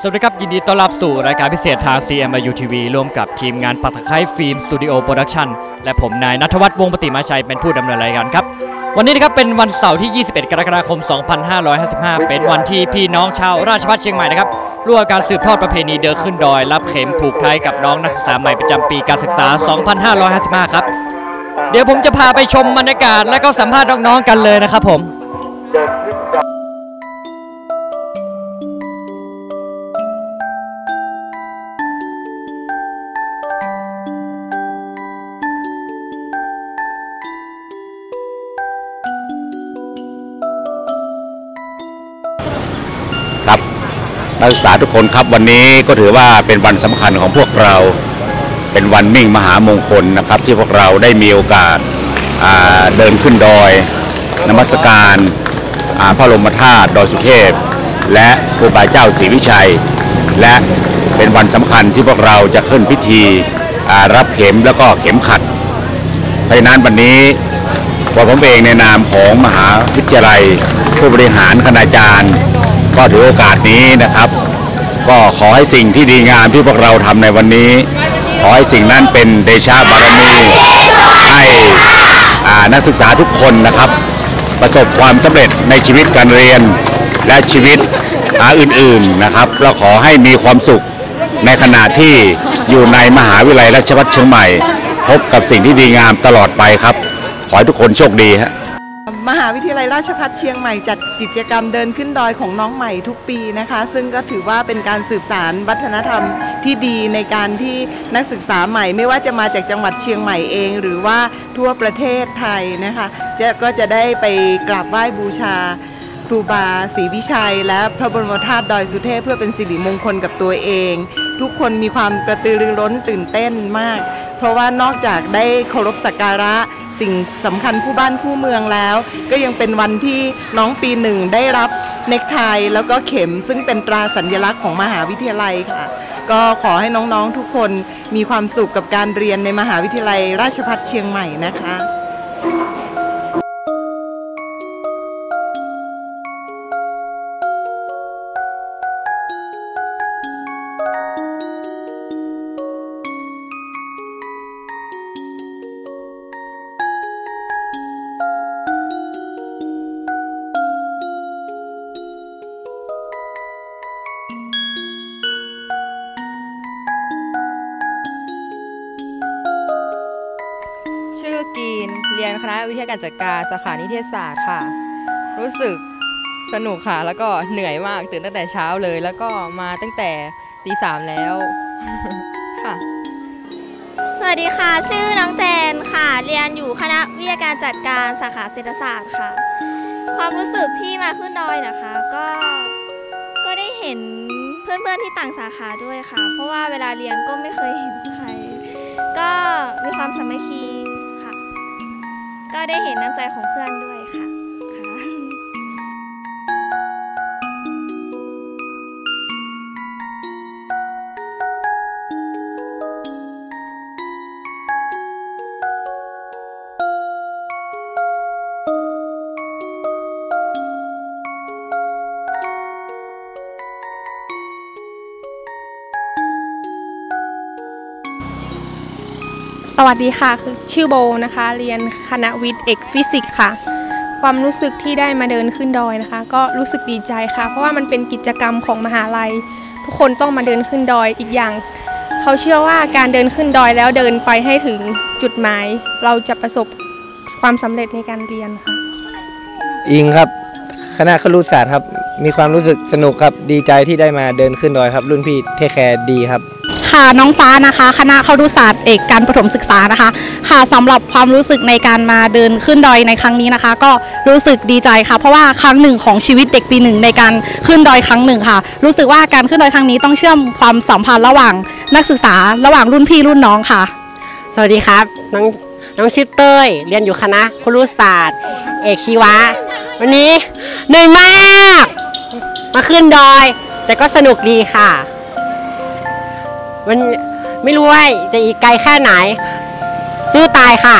สวัสดีครับ ยินดีต้อนรับสู่รายการพิเศษทาง CMU TV ร่วมกับทีมงานปักตไคร้ฟิล์มสตูดิโอโปรดักชั่นและผมนายนัทวัฒน์วงปฏิมาชัยเป็นผู้ดำเนินรายการครับ วันนี้นะครับเป็นวันเสาร์ที่ 21 กรกฎาคม 2555 เป็นวันที่พี่น้องชาวราชภัฏเชียงใหม่นะครับร่วมการสืบทอดประเพณีเดินขึ้นดอย รับเข็มผูกไทยกับน้องนักศึกษาใหม่ประจำปีการศึกษา 2555 ครับ เดี๋ยวผมจะพาไปชมบรรยากาศและก็สัมภาษณ์น้องๆกันเลยนะครับผม นักศึกษาทุกคนครับวันนี้ก็ถือว่าเป็นวันสำคัญของพวกเรา เป็นวันมิ่งมหามงคลนะครับ ที่พวกเราได้มีโอกาสาเดินขึ้นดอยนมัสการาพระบรมธาตุดอยสุเทพ และครูบาเจ้าศรีวิชัย และเป็นวันสำคัญที่พวกเราจะขึ้นพิธีรับเข็มแล้วก็เข็มขัดเพราะฉะนั้นวันนี้ตัวผมเองในนามของมหาวิทยาลัยผู้บริหารคณาจารย์ ก็ถือโอกาสนี้นะครับ ก็ขอให้สิ่งที่ดีงามที่พวกเราทำในวันนี้ ขอให้สิ่งนั้นเป็นเดชะบารมีให้นักศึกษาทุกคนนะครับ ประสบความสำเร็จในชีวิตการเรียนและชีวิตอื่นๆนะครับแล้วขอให้มีความสุขในขณะที่อยู่ในมหาวิทยาลัยราชภัฏเชียงใหม่ พบกับสิ่งที่ดีงามตลอดไปครับ ขอให้ทุกคนโชคดีฮะ มหาวิทยาลัยราชภัฏเชียงใหม่จัดกิจกรรมเดินขึ้นดอยของน้องใหม่ทุกปีนะคะ ซึ่งก็ถือว่าเป็นการสืบสารวัฒนธรรมที่ดีในการที่นักศึกษาใหม่ ไม่ว่าจะมาจากจังหวัดเชียงใหม่เอง หรือว่าทั่วประเทศไทยนะคะจะก็จะได้ไปกราบไหว้บูชาครูบาศรีวิชัย และพระบรมธาตุดอยสุเทพเพื่อเป็นสิริมงคลกับตัวเอง ทุกคนมีความกระตือรือร้นตื่นเต้นมาก เพราะว่านอกจากได้เคารพสักการะสิ่งสำคัญคู่บ้านคู่เมืองแล้ว ก็ยังเป็นวันที่น้องปีหนึ่งได้รับเนคไทแล้วก็เข็มซึ่งเป็นตราสัญลักษณ์ของมหาวิทยาลัยค่ะ ก็ขอให้น้องๆทุกคนมีความสุขกับการเรียนในมหาวิทยาลัยราชภัฏเชียงใหม่นะคะ กีน เรียนคณะวิทยาการจัดการสาขานิเทศศาสตร์ค่ะ รู้สึกสนุกค่ะ แล้วก็เหนื่อยมากตื่นตั้งแต่เช้าเลย แล้วก็มาตั้งแต่ตีสามแล้วค่ะ สวัสดีค่ะ ชื่อน้องแจนค่ะ เรียนอยู่คณะวิทยาการจัดการสาขาเศรษฐศาสตร์ค่ะ ความรู้สึกที่มาขึ้นดอยนะคะ ก็ก็ได้เห็นเพื่อนๆที่ต่างสาขาด้วยค่ะ เพราะว่าเวลาเรียนก็ไม่เคยเห็นใคร ก็มีความสามัคคี ก็ได้เห็นน้ำใจของเพื่อนด้วย สวัสดีค่ะ คือชื่อโบนะคะ เรียนคณะวิทย์เอกฟิสิกส์ค่ะ ความรู้สึกที่ได้มาเดินขึ้นดอยนะคะ ก็รู้สึกดีใจค่ะ เพราะว่ามันเป็นกิจกรรมของมหาลัย ทุกคนต้องมาเดินขึ้นดอยอีกอย่าง เขาเชื่อว่าการเดินขึ้นดอยแล้วเดินไปให้ถึงจุดหมาย เราจะประสบความสำเร็จในการเรียนค่ะ อิงครับคณะครุศาสตร์ครับ มีความรู้สึกสนุกครับ ดีใจที่ได้มาเดินขึ้นดอยครับ รุ่นพี่เทคแคร์ดีครับ ค่ะน้องฟ้านะคะ คณะครุศาสตร์เอกการประถมศึกษานะคะ ค่ะสำหรับความรู้สึกในการมาเดินขึ้นดอยในครั้งนี้นะคะ ก็รู้สึกดีใจค่ะ เพราะว่าครั้งหนึ่งของชีวิตเด็กปีหนึ่งในการขึ้นดอยครั้งหนึ่งค่ะ รู้สึกว่าการขึ้นดอยครั้งนี้ต้องเชื่อมความสัมพันธ์ระหว่างนักศึกษาระหว่างรุ่นพี่รุ่นน้องค่ะ สวัสดีครับน้องน้องชื่อเต้ยเรียนอยู่คณะครุศาสตร์ เอกชีวะ วันนี้เหนื่อยมาก มาขึ้นดอย แต่ก็สนุกดีค่ะ มันไม่รู้ว่าจะอีกไกลแค่ไหน สู้ตายค่ะ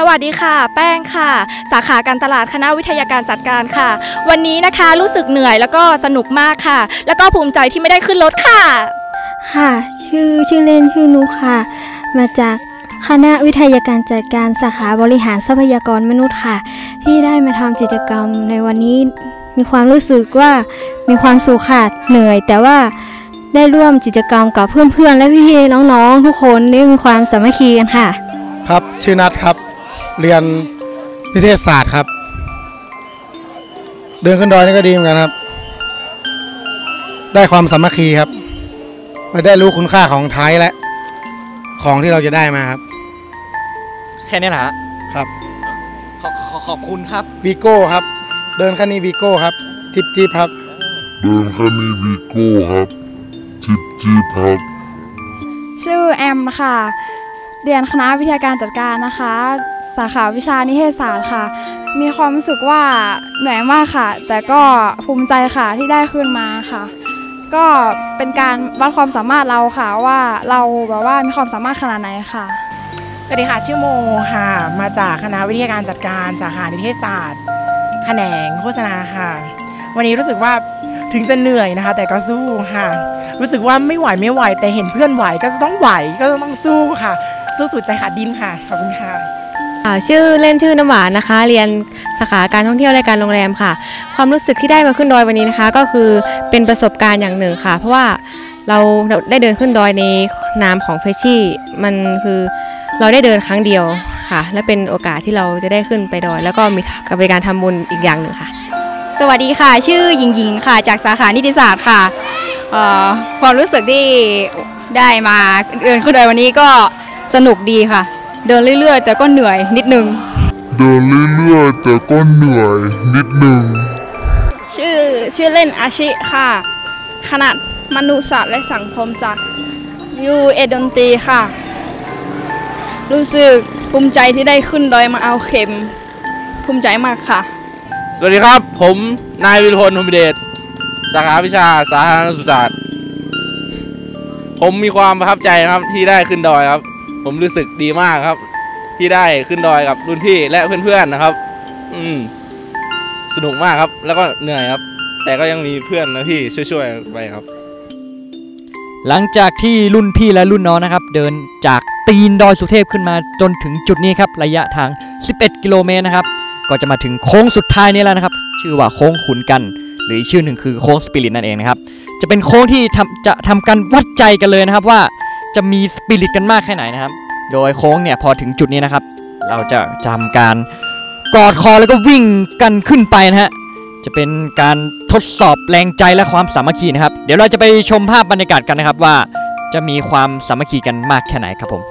ให้ใจฉันบอกคำคุยได้แต่วัสดีค่ะ แป้งค่ะ สาขาการตลาดคณะวิทยาการจัดการค่ะ วันนี้นะคะรู้สึกเหนื่อยแล้วก็สนุกมากค่ะ แล้วก็ภูมิใจที่ไม่ได้ขึ้นรถค่ะ ค่ะ ชื่อชื่อเล่นชื่อนุค่ะ มาจากคณะวิทยาการจัดการสาขาบริหารทรัพยากรมนุษย์ค่ะ ที่ได้มาทำกิจกรรมในวันนี้มีความรู้สึกว่ามีความสุขค่ะเหนื่อย แต่ว่าได้ร่วมกิจกรรมกับเพื่อนๆ และพี่ๆน้องๆ ทุกคนได้มีความสามัคคีกันค่ะ ครับชื่อนัทครับ เรียนนิเทศศาสตร์ครับ เดินขึ้นดอยนี่ก็ดีเหมือนกันครับ ได้ความสามัคคีครับมาได้รู้คุณค่าของไทยและ ของที่เราจะได้มาครับ แค่นี้แหละฮะครับขอขอขอบคุณครับ วีโก้ครับ เดินคันนี้วีโก้ครับ จิบจิบครับ เดินคันนี้วีโก้ครับ จิบจิบครับ ชื่อแอมค่ะ เรียนคณะวิทยาการจัดการนะคะ สาขาวิชานิเทศศาสตร์ค่ะ มีความรู้สึกว่าเหนื่อยมากค่ะ แต่ก็ภูมิใจค่ะที่ได้ขึ้นมาค่ะ ก็เป็นการวัดความสามารถเราค่ะว่าเราแบบว่ามีความสามารถขนาดไหนค่ะ สวัสดีค่ะชื่อโมค่ะ มาจากคณะวิทยาการจัดการสาขานิเทศศาสตร์ แขนงโฆษณาค่ะ วันนี้รู้สึกว่าถึงจะเหนื่อยนะคะ แต่ก็สู้ค่ะ รู้สึกว่าไม่ไหวไม่ไหว แต่เห็นเพื่อนไหวก็จะต้องไหวก็จะต้องสู้ค่ะ สู้สุดใจขาดดินค่ะ ขอบคุณค่ะ ชื่อเล่นชื่อน้ำหวานนะคะ เรียนสาขาการท่องเที่ยวและการโรงแรมค่ะ ความรู้สึกที่ได้มาขึ้นดอยวันนี้นะคะ ก็คือเป็นประสบการณ์อย่างหนึ่งค่ะ เพราะว่าเราได้เดินขึ้นดอยในนามของเฟชชี่มันคือเราได้เดินครั้งเดียวค่ะ และเป็นโอกาสที่เราจะได้ขึ้นไปดอย แล้วก็มีกับเป็นการทำบุญอีกอย่างหนึ่งค่ะ สวัสดีค่ะ ชื่อหญิงหญิงค่ะ จากสาขานิติศาสตร์ค่ะความรู้สึกที่ได้มาเดินขึ้นดอยวันนี้ก็สนุกดีค่ะ เดินเรื่อยๆ แต่ก็เหนื่อยนิดนึง เดินเรื่อยๆ แต่ก็เหนื่อยนิดนึง ชื่อชื่อเล่นอาชิค่ะ ขนาดมนุษยศาสตร์และสังคมศาสตร์อยู่เอดนตรีค่ะ รู้สึกภูมิใจที่ได้ขึ้นดอยมาเอาเข็ม ภูมิใจมากค่ะ สวัสดีครับ ผมนายวิรพลพรหมเดชสาขาวิชาสาธารณสุขศาสตร์ ผมมีความประทับใจครับที่ได้ขึ้นดอยครับ ผมรู้สึกดีมากครับ ที่ได้ขึ้นดอยกับรุ่นพี่และเพื่อนๆนะครับ อืมสนุกมากครับ แล้วก็เหนื่อยครับ แต่ก็ยังมีเพื่อนและพี่ช่วยๆไปครับ หลังจากที่รุ่นพี่และรุ่นน้องนะครับ เดินจากตีนดอยสุเทพขึ้นมาจนถึงจุดนี้ครับระยะทาง 11 กิโลเมตรนะครับ ก็จะมาถึงโค้งสุดท้ายนี้แล้วนะครับ ชื่อว่าโค้งขุนกัน หรืออีกชื่อหนึ่งคือโค้งสปิริตนั่นเองนะครับ จะเป็นโค้งที่ทำจะทำการวัดใจกันเลยนะครับว่า จะมีสปิริตกันมากแค่ไหนนะครับ โดยโค้งเนี่ยพอถึงจุดนี้นะครับ เราจะจำการกอดคอแล้วก็วิ่งกันขึ้นไปนะฮะจะเป็นการทดสอบแรงใจและความสามัคคีนะครับ เดี๋ยวเราจะไปชมภาพบรรยากาศกันนะครับว่าจะมีความสามัคคีกันมากแค่ไหนครับผม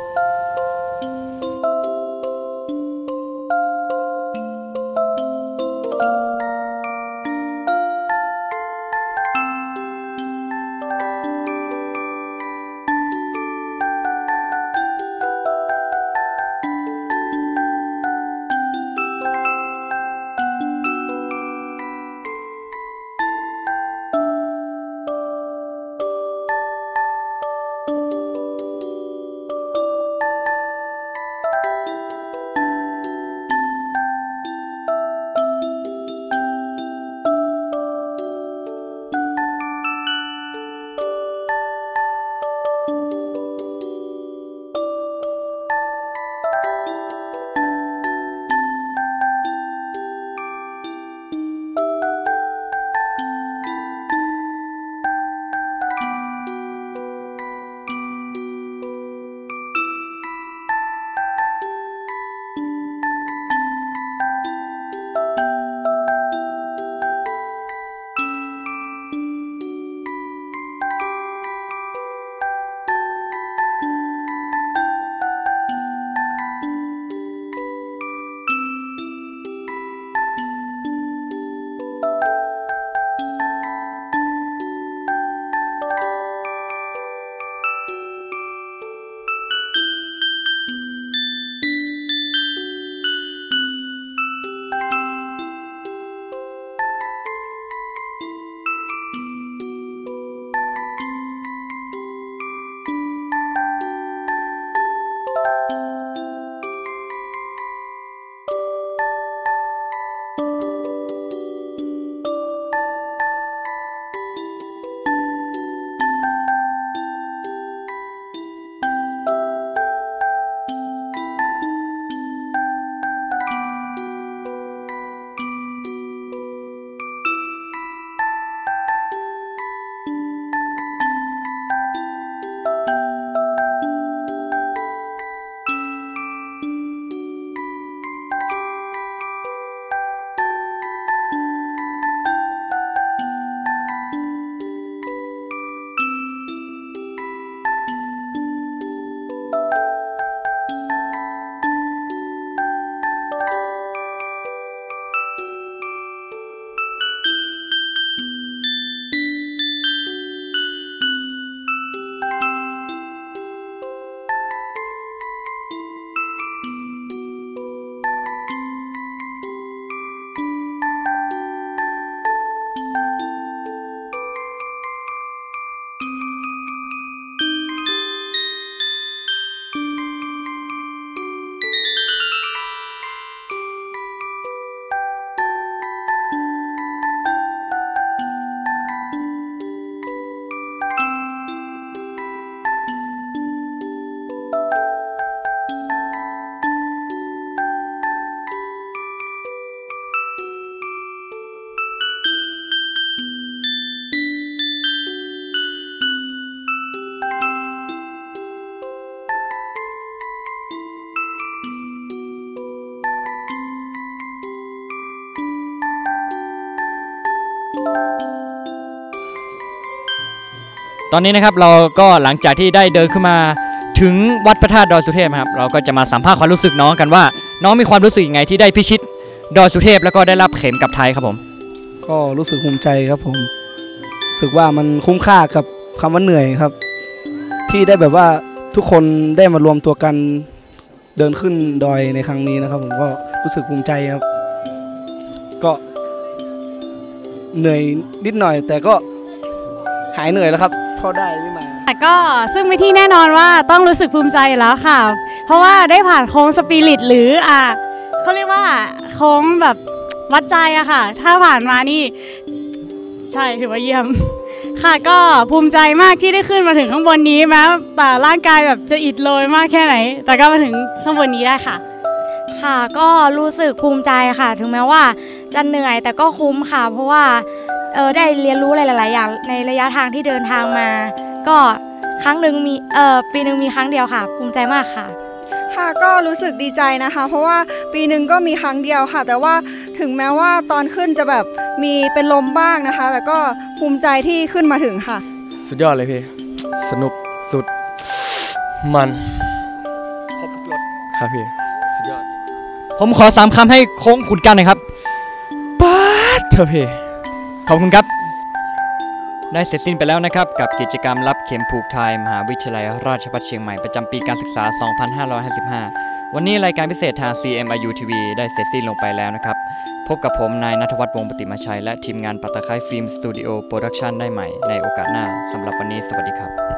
ตอนนี้นะครับเราก็หลังจากที่ได้เดินขึ้นมาถึงวัดพระธาตุดอยสุเทพครับเราก็จะมาสัมภาษณ์ความรู้สึกน้องกันว่า น้องมีความรู้สึกยังไงที่ได้พิชิตดอยสุเทพแล้วก็ได้รับเข็มกลับไทยครับผม ก็รู้สึกภูมิใจครับผมรู้สึกว่ามันคุ้มค่ากับคำว่าเหนื่อยครับ ที่ได้แบบว่าทุกคนได้มารวมตัวกันเดินขึ้นดอยในครั้งนี้นะครับ ผมก็รู้สึกภูมิใจครับ ก็ เหนื่อยนิดหน่อย แต่ก็หายเหนื่อยแล้วครับเพราะได้ไม่มาแต่ก็ซึ่งไม่ที่แน่นอนว่าต้องรู้สึกภูมิใจอยู่แล้วค่ะ เพราะว่าได้ผ่านโค้งสปิริตหรืออะเขาเรียกว่าโค้งแบบวัดใจอะค่ะ ถ้าผ่านมานี่ ใช่ถือว่าเยี่ยม ค่ะก็ภูมิใจมากที่ได้ขึ้นมาถึงข้างบนนี้แม้แต่ร่างกายแบบจะอิดโรยมากแค่ไหน แต่ก็มาถึงข้างบนนี้ได้ค่ะ ค่ะก็รู้สึกภูมิใจค่ะ ถึงแม้ว่า จะเหนื่อยแต่ก็คุ้มค่ะ เพราะว่าเออได้เรียนรู้อะไรหลาย ๆ อย่างในระยะทางที่เดินทางมา ก็ครั้งหนึ่งมีเออปีหนึ่งมีครั้งเดียวค่ะ ภูมิใจมากค่ะค่ะก็รู้สึกดีใจนะคะ เพราะว่าปีหนึ่งก็มีครั้งเดียวค่ะ แต่ว่าถึงแม้ว่าตอนขึ้นจะแบบมีเป็นลมบ้างนะคะ แต่ก็ภูมิใจที่ขึ้นมาถึงค่ะ สุดยอดเลยพี่สนุกสุดมันครบทุกรสครับพี่สุดยอด ผมขอสามคำให้โค้งขุนกันหน่อยครับป๊าดเถอะพี่ขอบคุณครับ ได้เสร็จสิ้นไปแล้วนะครับ กับกิจกรรมรับเข็มผูกไทยมหาวิทยาลัยราชภัฏเชียงใหม่ประจำปีการศึกษา 2555 วันนี้รายการพิเศษทาง CMIU TV ได้เสร็จสิ้นลงไปแล้วนะครับ พบกับผมนายนัทวัฒน์วงศ์ปฏิมาชัย และทีมงานปัตตะไคร้ฟิล์มสตูดิโอโปรดักชันได้ใหม่ในโอกาสหน้าสำหรับวันนี้สวัสดีครับ